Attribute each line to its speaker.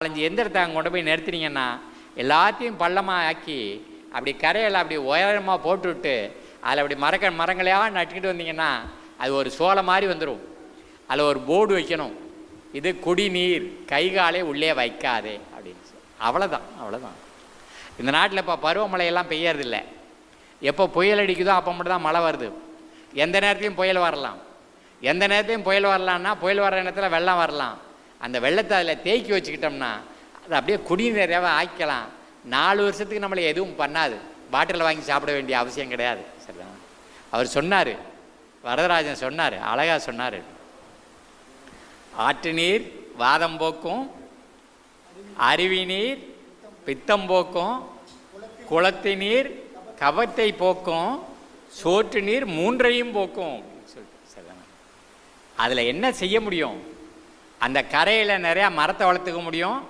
Speaker 1: நாலஞ்சு எந்திரத்தை அங்கே கொண்டு போய் நிறுத்தினீங்கன்னா எல்லாத்தையும் பள்ளமாக ஆக்கி அப்படி கரையில் அப்படி உயரமாக போட்டுவிட்டு அதில் அப்படி மரக்க மரங்களையாக நட்டுக்கிட்டு வந்தீங்கன்னா அது ஒரு சோலை மாதிரி வந்துடும் அதில் ஒரு போர்டு வைக்கணும். இது குடிநீர் கை காலை உள்ளே வைக்காதே அப்படின்னு சொல்லி. அவ்வளோதான் அவ்வளோதான் இந்த நாட்டில் இப்போ பருவமழையெல்லாம் பெய்யறதில்ல. எப்போ புயல் அடிக்குதோ அப்போ மட்டும் தான் மழை வருது. எந்த நேரத்துலையும் புயல் வரலாம். எந்த நேரத்தையும் புயல் வரலான்னா புயல் வர்ற நேரத்தில் வெள்ளம் வரலாம். அந்த வெள்ளத்தை அதில் தேக்கி வச்சுக்கிட்டோம்னா அதை அப்படியே குடிநீராக ஆக்கிக்கலாம். நாலு வருஷத்துக்கு நம்மளை எதுவும் பண்ணாது. பாட்டிலில் வாங்கி சாப்பிட வேண்டிய அவசியம் கிடையாது. சரிதான்? அவர் சொன்னார். வரதராஜன் சொன்னார். அழகாக சொன்னார். ஆற்று நீர் வாதம் போக்கும். அருவி நீர் பித்தம் போக்கும். குளத்து நீர் கபத்தை போக்கும். சோற்று நீர் மூன்றையும் போக்கும். அப்படின்னு சொல்லிட்டு சரிதானே. அதில் என்ன செய்ய முடியும்? அந்த கரையில் நிறையா மரத்தை வளர்த்துக்க முடியும்.